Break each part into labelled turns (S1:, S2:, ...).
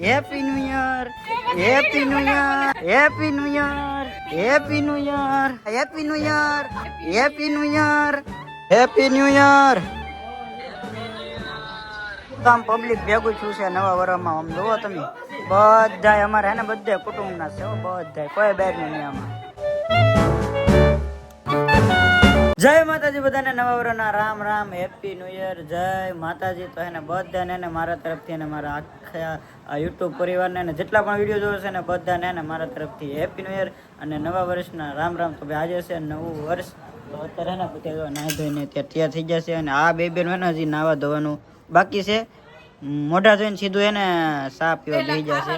S1: Happy new year happy new year happy new year happy new year happy new year happy new year happy new year આમ public ભેગું છું છે નવા વર્ષમાં આમ જોવો તમે. બધાય અમારે હે ને બધા કુટુંબના છે હો, બધાય. કોઈ બહારનું નહીં આમાં. જય માતાજી બધાને નવા વર્ષના Ram Ram happy new year જય માતાજી. તો એને બધાને એને મારા તરફથી અને મારા આખા યુટ્યુબ પરિવારને અને જેટલા પણ વીડિયો જોવે છે ને બધાને એને મારા તરફથી હેપી ન્યુ યર અને નવા વર્ષના રામ રામ. તો ભાઈ આજે છે નવું વર્ષ. તો અત્યારે ને બધા નાહી ધોઈને ત્યાં તૈયાર થઈ જશે અને આ બે બેન હોય ને હજી નાવા ધોવાનું બાકી છે. મોઢા ધોઈને સીધું એને સા પીવા બેસી જશે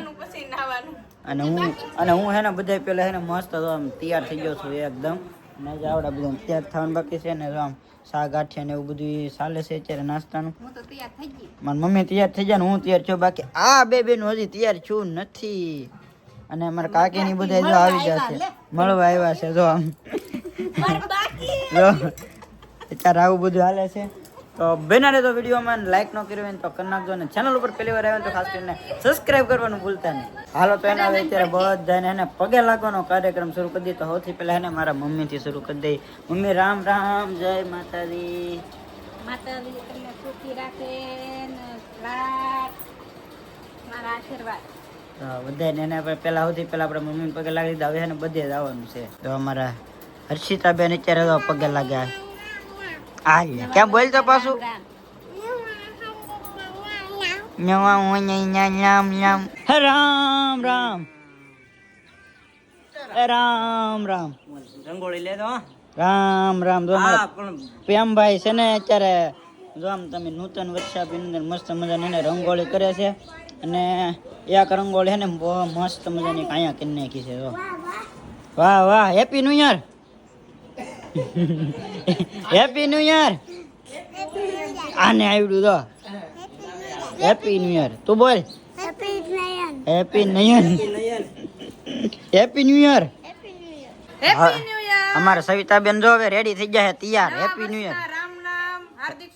S1: અને હું અને હું હે ને બધા પેલા હે ને મસ્ત આમ તૈયાર થઈ ગયો છું એકદમ. ને જ આવડા બધું તૈયાર થવાનું બાકી છે ને આમ શાક આઠિયા ને એવું બધું ચાલે છે અત્યારે નાસ્તાનું. મારી મમ્મી તૈયાર થઈ જાય ને હું તૈયાર છું. બાકી આ બે બેન હજી તૈયાર છું નથી. અને અમારા કાકી ની બધા જો આવી જશે મળવા આવ્યા છે જો આમ. જો. અત્યારે આવું બધું હાલે છે. તો બેના તો વિડીયોમાં લાઈક ન કર્યો હોય તો કરી નાખજો અને ચેનલ ઉપર પહેલી વાર આવ્યો તો ખાસ કરીને સબસ્ક્રાઇબ કરવાનું ભૂલતા નહીં. હાલો તો એના હવે અત્યારે બધાને એને પગે લાગવાનો કાર્યક્રમ શરૂ કરી દઈએ. તો સૌથી પહેલા એને મારા મમ્મીથી શરૂ કરી દઈએ. મમ્મી રામ રામ જય માતાજી.
S2: માતાજી તમને સુખી રાખે મારા આશીર્વાદ.
S1: એને પહેલાં સુધી પહેલા આપણે મમ્મીને પગે લાગી દીધા. હવે એને બધે જ આવવાનું છે. તો અમારા હર્ષિતાબેન અત્યારે પગે લાગ્યા. આ લે કેમ બોલતો પાછું.
S2: રામ
S1: નવા ન્યા ન્યામ ન્યામ રામ રામ. રામ રામ.
S3: રંગોળી લેતો
S1: રામ રામ. જો પ્રેમભાઈ છે ને અત્યારે જો આમ તમે નૂતન વર્ષાભિનંદન મસ્ત મજાની એને રંગોળી કરે છે. અને એક રંગોળી છે ને બહુ મસ્ત મજાની કાયા કરી નાખી છે જો. વાહ વાહ. Happy new year happy new year આને આવડ્યું તો. હેપી ન્યુ યર તું બોલ. હેપી નયન happy new year happy new year અમારા સવિતાબેન જો હવે રેડી થઈ ગયા છે તૈયાર. હેપી ન્યુ યર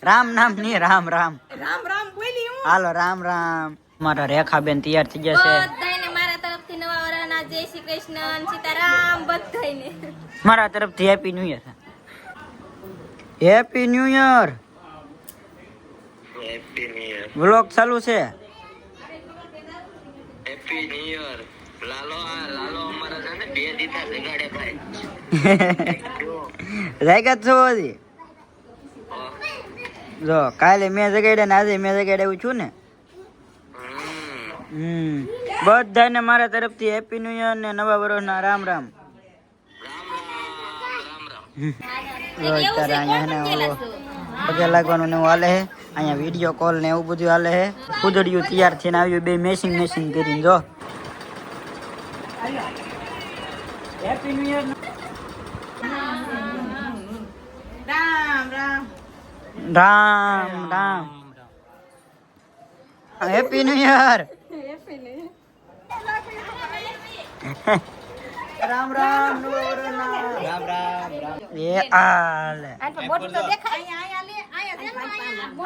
S2: રામ નામ
S1: નહીં રામ રામ.
S2: રામ રામ બોલી હું.
S1: હાલો રામ રામ. મારા રેખાબેન તૈયાર થઈ ગયા છે.
S2: બધાને મારા તરફથી નવા વરાના જય શ્રી કૃષ્ણ સીતારામ બધાયને.
S1: મારા તરફથી happy new year happy new year
S3: happy new year
S1: vlog ચાલુ છે.
S3: Happy new year Lalo Lalo અમારા છે બે દીધા જગાડે ભાઈ.
S1: જાગ્યા છો હજી? જો કાલે મેં જગાડ્યા ને આજે મેં જગાડ્યા એવું છું ને?
S3: હમ.
S1: હમ. બધાને મારા તરફથી હેપી ન્યુ યર ને નવા વર્ષના રામ રામ. જો તારે અહીંયા હે ને પગે લાગવાનું ને એવું હાલે હે. અહીંયા વીડિયો કોલ ને એવું બધું હાલે હે. કુદડિયું તૈયાર થઈને આવ્યું બે મેસિંગ મેસિંગ કરીને જો. Happy new year
S2: Ram Ram.
S1: Ram Ram. Happy new year Ram Ram
S3: Ram Ram
S1: એ આલે.
S2: બોટ તો દેખાય. અહીંયા અહીંયા લે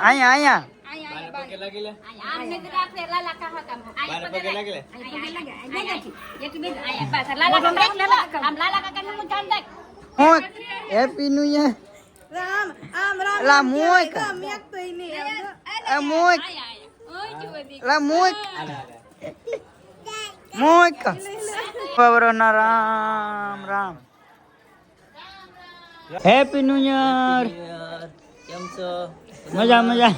S2: અહીંયા
S1: અહીંયા. અહીંયા
S2: અહીંયા પગે લાગી લે આમને જ રાખે લાલા કાકા કામ. અહીંયા પગે લાગી લે અહીંયા લાગે અહીંયા એક બે અહીંયા પાછા લાલા કાકા લાલા આમ લાલા કાકા નું ધ્યાન રાખ
S1: હું હેપી ન્યુ યર.
S2: રામ આમ રામ
S1: લા મોય કા.
S2: મેક તો ઈ નહીં
S1: એ મોય
S2: ઓય જુદી
S1: લા મોય મોય કા પવરોના Ram Ram happy new year
S3: કેમ છો
S1: મજા મજા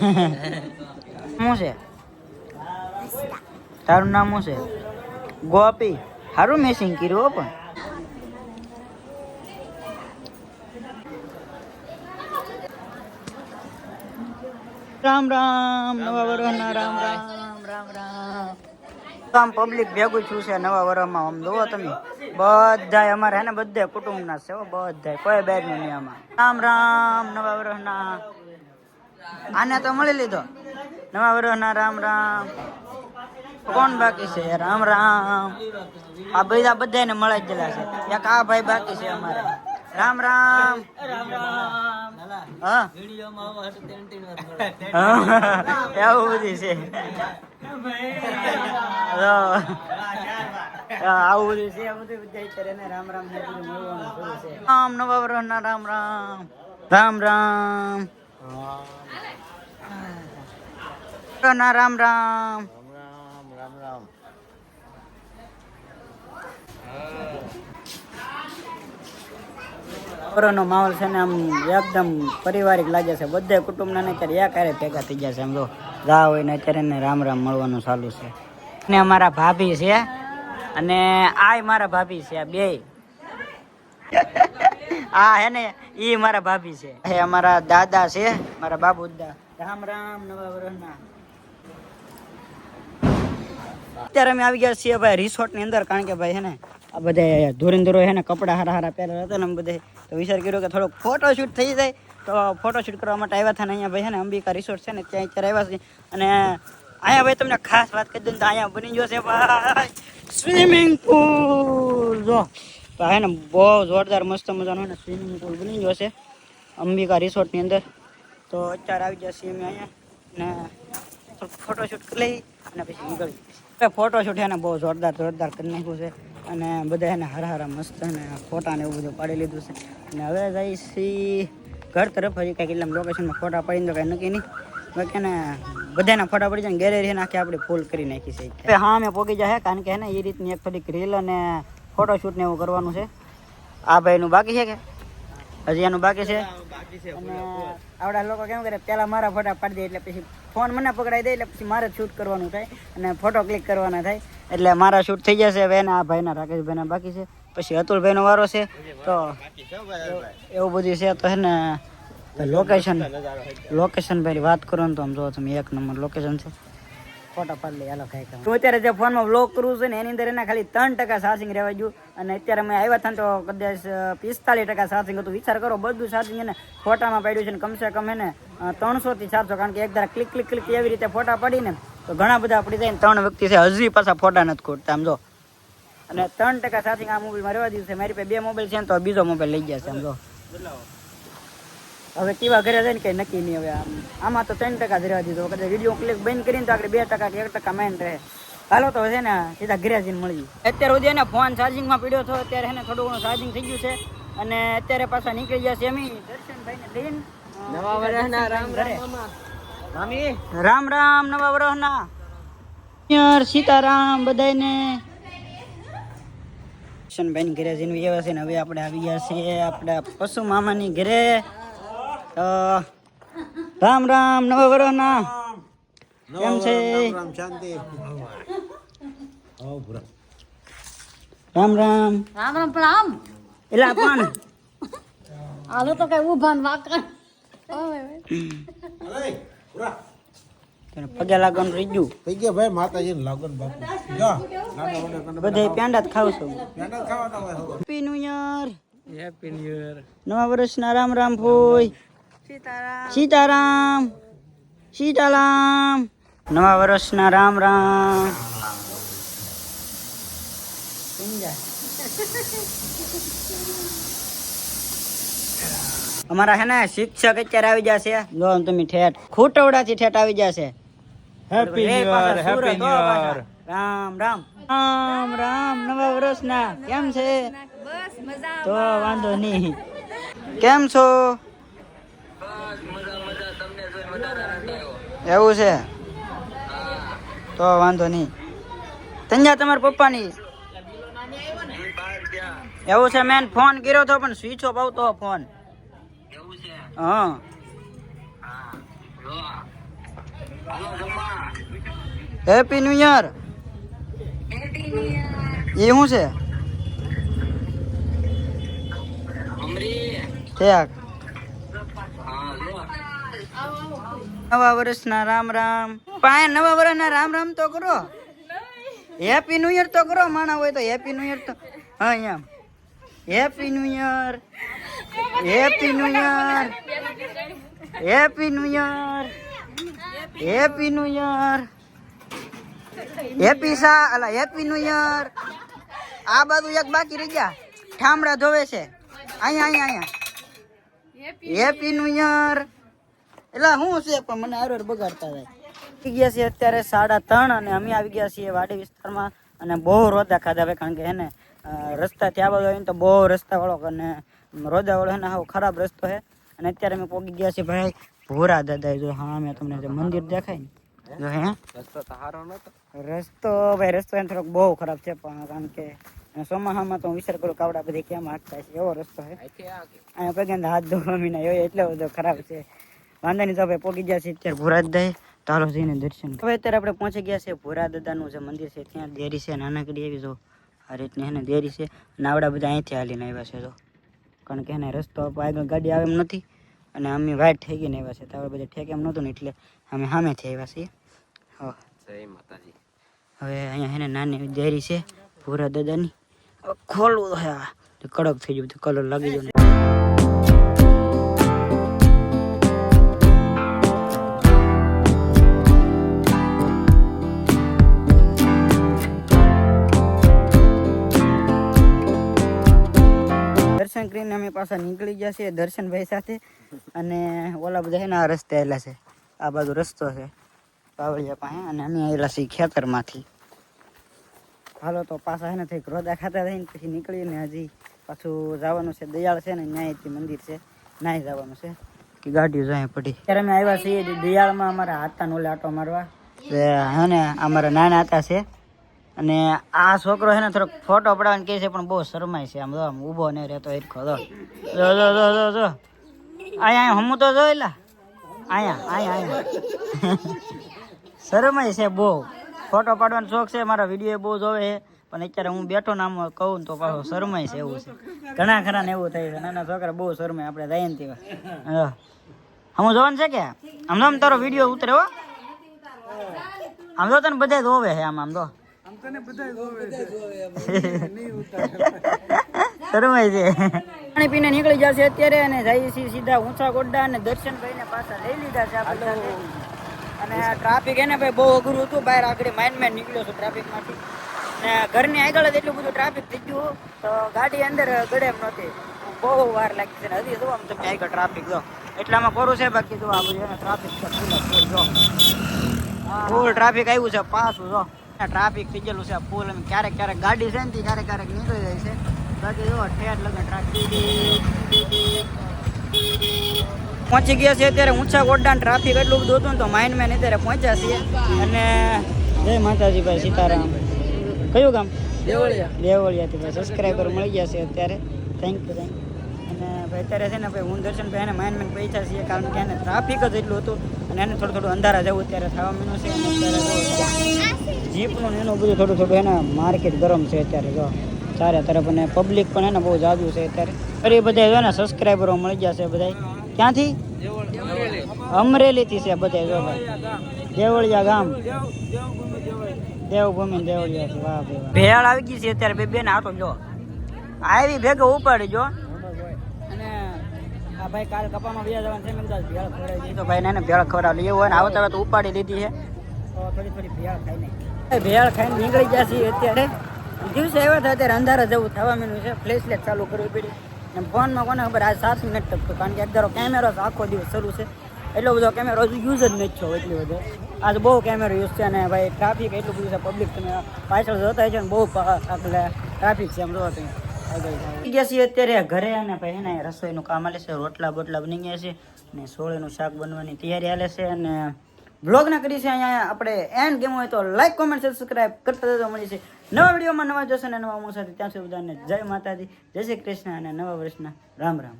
S1: શું છે તારું નામ શું છે ગોપી સારું મેસિંગ કર્યું હો પણ રામ રામ નવા વર્ષના રામ રામ રામ રામ આમ પબ્લિક ભેગું થયું છે નવા વર્ષમાં આમ જોવો તમે. બધા અમારે હે ને બધા કુટુંબના છે હો, બધાય. કોઈ બેર નહીં આમાં. રામ રામ, નવા વર્ષના આને તો મળી લીધો. નવા વર્ષના રામ રામ. કોણ બાકી છે? રામ રામ. આ બધા બધાને મળી જ ગયેલા છે. એક આ ભાઈ બાકી છે અમારે. રામ રામ. હા હા, એવું બધું છે. આવું બધું છે. આ બધું અત્યારે રામ રામ ને બધું મળવાનું શરૂ રામ રામ નવા વર્ષના રામ રામ. રામ રામ રામ રામ. નો માહોલ છે ને આમ એકદમ પરિવારિક લાગે છે. બધા કુટુંબના ને અત્યારે એક ભેગા થઈ ગયા છે આમ જો. ગા હોય ને એને રામ રામ મળવાનું ચાલુ છે. ને અમારા ભાભી છે. અને આય મારા ભાભી છે બે. આ હે ને એ મારા ભાભી છે. હે અમારા દાદા છે, મારા બાબુ દા રામ રામ, નવા વર્ષના અત્યારે અમે આવી ગયા છીએ ભાઈ રિસોર્ટની અંદર, કારણ કે ભાઈ હે ને આ બધે ધોરીંદરો હે ને કપડા હારા હારા પહેરેલા હતા ને બધે તો વિચાર કર્યો કે થોડોક ફોટોશૂટ થઈ જાય. તો ફોટો શૂટ કરવા માટે આવ્યા હતા ને અહીંયા ભાઈ છે ને અંબિકા રિસોર્ટ છે ને ત્યાં અત્યારે આવ્યા છે અને અહીંયા ભાઈ તમને ખાસ વાત કરી દઉં તો અહીંયા બની ગયો છે ભાઈ સ્વિમિંગ પુલ જો હે ને બહુ જોરદાર મસ્ત મજાનો ને સ્વિમિંગ પુલ બની ગયો છે અંબિકા રિસોર્ટની અંદર. તો અત્યારે આવી ગયા છીએ અમે અહીંયા ને ફોટોશૂટ કરી લઈ અને પછી નીકળી ફોટોશૂટ છે ને બહુ જોરદાર જોરદાર કરી નાખ્યું છે. અને બધા એને હારા હારા મસ્ત અને ફોટા ને એવું બધું પાડી લીધું છે. અને હવે જઈ છીએ ઘર તરફ હજી કાંઈક એટલે લોકેશનમાં ફોટા પાડીને તો કાંઈ નક્કી નહીં. બાકી ને બધાના ફોટા પડી જાય ગેલેરી નાખી આપણે ફૂલ કરી નાખી છે. હવે હા અમે પોગી જાય કારણ કે હે ને એ રીતની એક થોડીક રીલ અને ફોટોશૂટ ને એવું કરવાનું છે. આ ભાઈનું બાકી છે કે? હજી એનું બાકી છે? આવડા લોકો કેમ કરે પેલા મારા ફોટા પાડી દે એટલે પછી ફોન મને પકડાઈ દે એટલે પછી મારે શૂટ કરવાનું થાય અને ફોટો ક્લિક કરવાના થાય. એટલે મારા શૂટ થઈ જશે. હવે આ ભાઈના રાકેશભાઈના બાકી છે. પછી અતુલભાઈનો વારો છે. તો એવું બધું છે તો હે ને લોકેશન લોકેશન ભાઈ વાત કરો ને તો આમ જો તમે. એક નંબર લોકેશન છે. ફોટા પાડી લઈ હાલો, ખાઈ તો અત્યારે જે ફોનમાં વ્લોગ કરું છું ને, એની અંદર એના ખાલી ત્રણ ટકા ચાર્જિંગ રહેવા ગયું અને અત્યારે અમે આવ્યા હતા તો કદાચ પિસ્તાલીસ ટકા ચાર્જિંગ હતું. વિચાર કરો, બધું ચાર્જિંગ એને ફોટામાં પાડ્યું છે ને, કમસે કમ એને ત્રણસો થી ચારસો. કારણ કે એક ધારા ક્લિક ક્લિક ક્લિક એવી રીતે ફોટા પાડીને તો ઘણા બધા પડી થઈને ત્રણ વ્યક્તિ છે હજી પાછા ફોટા નથી ખોટતા આમ જો. અને ત્રણ ટકા સાથે આ મોબાઈલમાં રહેવા દીધું છે મારી પાસે બે મોબાઈલ છે ને તો બીજો મોબાઈલ લઈ ગયા છે આમ જો. હવે કેવા ઘરે જાય ને કઈ નક્કી નહીં હવે આમ. તો ત્રણ ટકા જ રહેવા દીધો. કદાચ વીડિયો ક્લિક બંધ કરીને તો આપણે બે ટકા કે એક ટકા માઇન્ડ રહે. હાલો તો છે ને સીધા ઘરે જઈને મળી અત્યારે સુધી એને ફોન ચાર્જિંગમાં પીડ્યો હતો અત્યારે એને થોડું ઘણું ચાર્જિંગ થઈ ગયું છે. અને અત્યારે પાછા નીકળી ગયા છે એમ દર્શનભાઈને લઈને. નવા વર્ષના રામ રામ રામ રામ નવા વરહના. સીતારામ બધાને દર્શનભાઈ ઘરે જઈને આવ્યા છે ને હવે આપણે આવી ગયા છીએ આપણા પશુ મામાની ઘરે. તો રામ રામ નવા વરહના. કેમ છે? રામ રામ.
S2: રામ રામ રામ.
S1: એટલે પણ
S2: હાલો તો કઈ ઊભા ને વાકણ
S1: પગે લાગવાનું રહી ગયું
S4: થઈ ગયા ભાઈ માતાજીને લાગન બાપુ જા નાના મોટા કને
S1: બધે પેંડા જ ખાવ છું
S4: પેંડા ખાવાના હોય હવે.
S1: Happy new year happy new year નવા વર્ષના રામ રામ ફોઈ સીતારામ સીતારામ નવા વર્ષના રામ રામ અમારા હે ને શિક્ષક અત્યારે આવી જશે. જો તમે ઠેઠ ખૂટવડાથી ઠેઠ આવી જશે. Happy new year happy new year Ram Ram. Ram Ram નવા વર્ષના. કેમ છે? તો વાંધો નહીં. કેમ છો? એવું છે? તો વાંધો નહીં. તંજા તમારા પપ્પાની? એવું છે મેં ફોન કર્યો તો પણ સ્વિચ ઓફ આવતો ફોન. હા. હેપી ન્યુ યર એ શું છે?
S3: હા
S1: નવા વર્ષના રામ રામ. પાય નવા વર્ષના રામ રામ તો કરો. હેપી ન્યુ યર તો કરો, માણા હોય તો હેપી ન્યુ યર તો હા એમ happy new year happy new year happy new year happy new year happy સા અલા હેપી ન્યુ યર આ બાજુ એક બાકી રહી ગયા. ઠામડા ધોવે છે. અહીંયા અહીંયા અહીંયા. હેપી ન્યુ યર એટલે શું છે પણ મને આરોર બગાડતા જાય આવી ગયા છીએ અત્યારે સાડા ત્રણ અને અમે આવી ગયા છીએ વાડી વિસ્તારમાં અને બહુ રોદા ખાધા ભાઈ કારણ કે એને રસ્તા ત્યાં આવીને તો બહુ રસ્તા વાળો અને રોદા વાળો હે ને હાવ ખરાબ રસ્તો છે અને અત્યારે અમે પહોંચી ગયા છીએ ભાઈ ભોરા દાદા જો હા મેં તમને જે મંદિર દેખાય ને
S3: રસ્તો
S1: ભાઈ રસ્તો એને થોડોક બહુ ખરાબ છે પણ કારણ કે ચોમાસામાં તો હું વિચાર કરું કાવડા બધી કેમ હાંકતા છે એવો રસ્તો છે અહીંયા પગે હાથ ધોવા મીના એવો એટલો બધો ખરાબ છે. વાંધા નહીં તો ભાઈ પોગી ગયા છે અત્યારે ભોરા દાય તારો જઈને દર્શન હવે અત્યારે આપણે પહોંચી ગયા છે ભોરા દાદાનું જે મંદિર છે ત્યાં દેરી છે નાનકડી એવી જો આ રીતની એને દેરી છે. નાવડા બધા અહીંથી હાલીને આવ્યા છે જો. કારણ કે એને રસ્તો આગળ ગાડી આવે એમ નથી. અને અમે વાઇટ થઈ ગઈને આવ્યા છે તો હવે બધા ઠેક એમ નહોતું ને એટલે અમે સામેથી આવ્યા છીએ. હા.
S3: જય માતાજી.
S1: હવે અહીંયા એને નાની ડેરી છે ભૂરા દાદાની. હવે ખોલવું હે કડક થઈ ગયું કલર લાગી ગયો દર્શન કરીને અમે પાછા નીકળી ગયા છીએ દર્શનભાઈ સાથે. અને ઓલા બધા એના રસ્તે આવેલા છે. આ બાજુ રસ્તો છે. પાવળિયા પાસે અને અમે આવેલા છીએ ખેતરમાંથી. હાલો તો પાછા હે ને થઈ રોદા ખાતા થઈને પછી નીકળીને હજી પાછું જવાનું છે. દયાળ છે ને ન્યાયથી મંદિર છે. ન્યાય જવાનું છે. કે ગાડીઓ જાય પડી. ત્યારે અમે આવ્યા છીએ દયાળમાં અમારા હાથાનો ઓલે આટો મારવા. અને અમારા નાના હતા છે. અને આ છોકરો છે ને થોડોક ફોટો પડાવવાનો કહે છે, પણ બહુ શરમાય છે. આમ જો, આમ ઊભો ને રહેતો, હિરખો જો. જો જો જો જો જો. અહીંયા હમું તો જો લા અહીંયા અહીંયા અહીંયા. શરમાય છે બહુ. ફોટો પાડવાનો શોખ છે, મારા વીડિયો બહુ જોવે છે, પણ અત્યારે હું બેઠો નામ કહું ને તો પાછો શરમાય છે એવું છે. ઘણા ખરા ને એવું થાય છે. નાના છોકરા બહુ શરમાય, આપણે જઈએ ને તેવા હમું જોવાનું છે કે? આમ તો આમ તારો વીડિયો ઉતરે હો. આમ તો તને બધા જોવે છે આમ આમ તો શરમાય છે. પાણી પીને નીકળી જશે અત્યારે અને જઈએ છીએ સીધા ઊંચા ગોડા અને દર્શન ભાઈને પાછા લઈ લીધા છે આપણે અને ટ્રાફિક એને ભાઈ બહુ અઘરું હતું. બહાર આગળ માઇન માઇન નીકળ્યો છું ટ્રાફિકમાંથી. ને ઘરની આગળ જ એટલું બધું ટ્રાફિક થઈ ગયું તો ગાડી અંદર ગળે એમ નહોતી. બહુ વાર લાગી છે હજી જો આમ તમે આગળ ટ્રાફિક જો. એટલામાં કોરું છે બાકી જો આ બધું ટ્રાફિક છે ફૂલ ટ્રાફિક આવ્યું છે પાછું જો. ટ્રાફિક થઈ ગયેલું છે ફૂલ એમ ક્યારેક ક્યારેક ગાડી છે ને તે ક્યારેક ક્યારેક નીકળી જાય છે. બાકી જો ઠેઠ લગન ટ્રાફિક પહોંચી ગયા છે અત્યારે ઊંચા ગોડા ટ્રાફિક એટલું બધું હતું ને તો માઇન્ડ મેન અત્યારે પહોંચ્યા છીએ. અને જય માતાજી ભાઈ સીતારામ. કયું ગામ? દેવળિયા. દેવળિયાથી ભાઈ સબસ્ક્રાઈબર મળી ગયા છે અત્યારે. થેન્ક યુ થેન્ક અને ભાઈ અત્યારે છે ને ભાઈ હું દર્શન ભાઈ એને માઇન માઇન પૈસા છીએ કારણ કે એને ટ્રાફિક જ એટલું હતું અને એને થોડું થોડું અંધારા જવું અત્યારે થવા મીનું છે. જીપનું એનું બધું થોડું થોડું એને માર્કેટ ગરમ છે અત્યારે જો. ચારે તરફ અને પબ્લિક પણ એને બહુ જાજુ છે અત્યારે. ફરી બધા જો ને સબસ્ક્રાઈબરો મળી ગયા છે બધા ક્યાંથી? અમરેલીથી છે બધા જો ભાઈ. દેવળિયા ગામ. દેવભૂમિ દેવળિયા વાહ ભેળ આવી ગઈ છે અત્યારે બે બેન હાથો જો. આવી ભેગો ઉપાડી જો. આ ભાઈ કાલ કપામાં વ્યા જવાનું છે મેં કીધું ભેળ ખવડાવી તો ભાઈ ને ભેળ ખવડાવી લેવું હોય ને આવતા તો ઉપાડી દીધી છે તો થોડી થોડી ભેળ ખાઈ નહીં ભેળ ખાઈને નીકળી ગયા છીએ અત્યારે દિવસે આવ્યા હતા અત્યારે અંધારા જવું થવા મીનું છે ફ્લેશ લેટ ચાલુ કરવી પડી ને ફોનમાં કોને ખબર આજ સાત મિનિટ ટકતો કારણ કે અત્યારે કેમેરો આખો દિવસ શરૂ છે એટલો બધો કેમેરો યુઝ જ નથી થયો એટલી બધો આજ બહુ કેમેરો યુઝ છે અને ભાઈ ટ્રાફિક એટલું બધું છે પબ્લિક તમે પાછળ જોતા હોય છે ને બહુ આપણે ટ્રાફિક છે એમ જોવા તમે આગળ ગયા છીએ અત્યારે ઘરે અને ભાઈ એને રસોઈનું કામ હાલે છે, રોટલા બોટલા બની છે ને સોળેનું શાક બનવાની તૈયારી હાલે છે અને બ્લોગ ના કરી અહીંયા આપણે એન્ડ ગેમ હોય તો લાઈક કોમેન્ટ સબસ્ક્રાઇબ કરતા જતો મળી છે નવા વિડીયોમાં નવા જોશે અને નવા હું સાથે બધાને જય માતાજી, જય શ્રી કૃષ્ણ અને નવા વર્ષના રામ રામ.